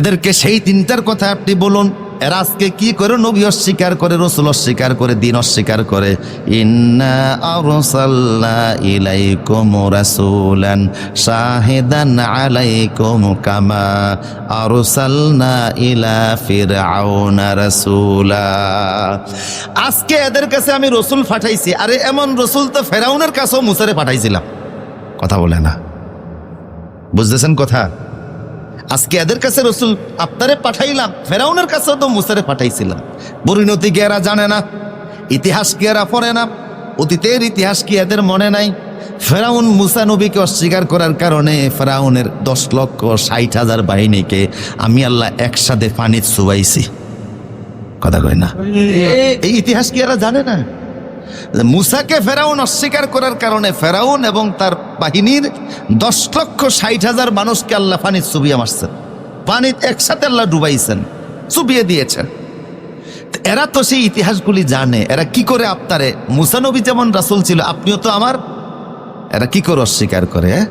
এদেরকে সেই তিনটার কথা আপনি বলুন, এরা আজকে কি করে নবী অস্বীকার করে, রসুল অস্বীকার করে, দিন অস্বীকার করে? ইলা আজকে এদের কাছে আমি রসুল পাঠাইছি, আরে এমন রসুল তো ফেরাউনের কাছেও মুসারে পাঠাইছিলাম। কথা বলে না। বুঝতেছেন কথা? আজকে এদের কাছে রসুল আপনারে পাঠাইলাম, ফেরাউনের কাছেও তো মুসারে পাঠাইছিলাম। পরিণতি কি এরা জানে না? ইতিহাস কি এরা পড়ে না? অতীতের ইতিহাস কি এদের মনে নাই? ফেরাউন মুসা নবীকে অস্বীকার করার কারণে ফেরাউনের দশ লক্ষ ষাট হাজার বাহিনীকে আমি আল্লাহ একসাথে পানির চুবাইছি কথা কয় না? এই ইতিহাস কি এরা জানে না? মুসাকে ফেরাউন অস্বীকার করার কারণে ফেরাউন এবং তার বাহিনীর দশ লক্ষ ষাট হাজার মানুষকে আল্লাহ পানির চুবিয়ে মারছেন পানির একসাথে আল্লাহ ডুবাইছেন, চুবিয়ে দিয়েছেন। এরা তো সেই ইতিহাসগুলি জানে, এরা কি করে আপনারে মুসানবী যেমন রাসুল ছিল, আপনিও তো আমার। এরা কি করে অস্বীকার করে হ্যাঁ?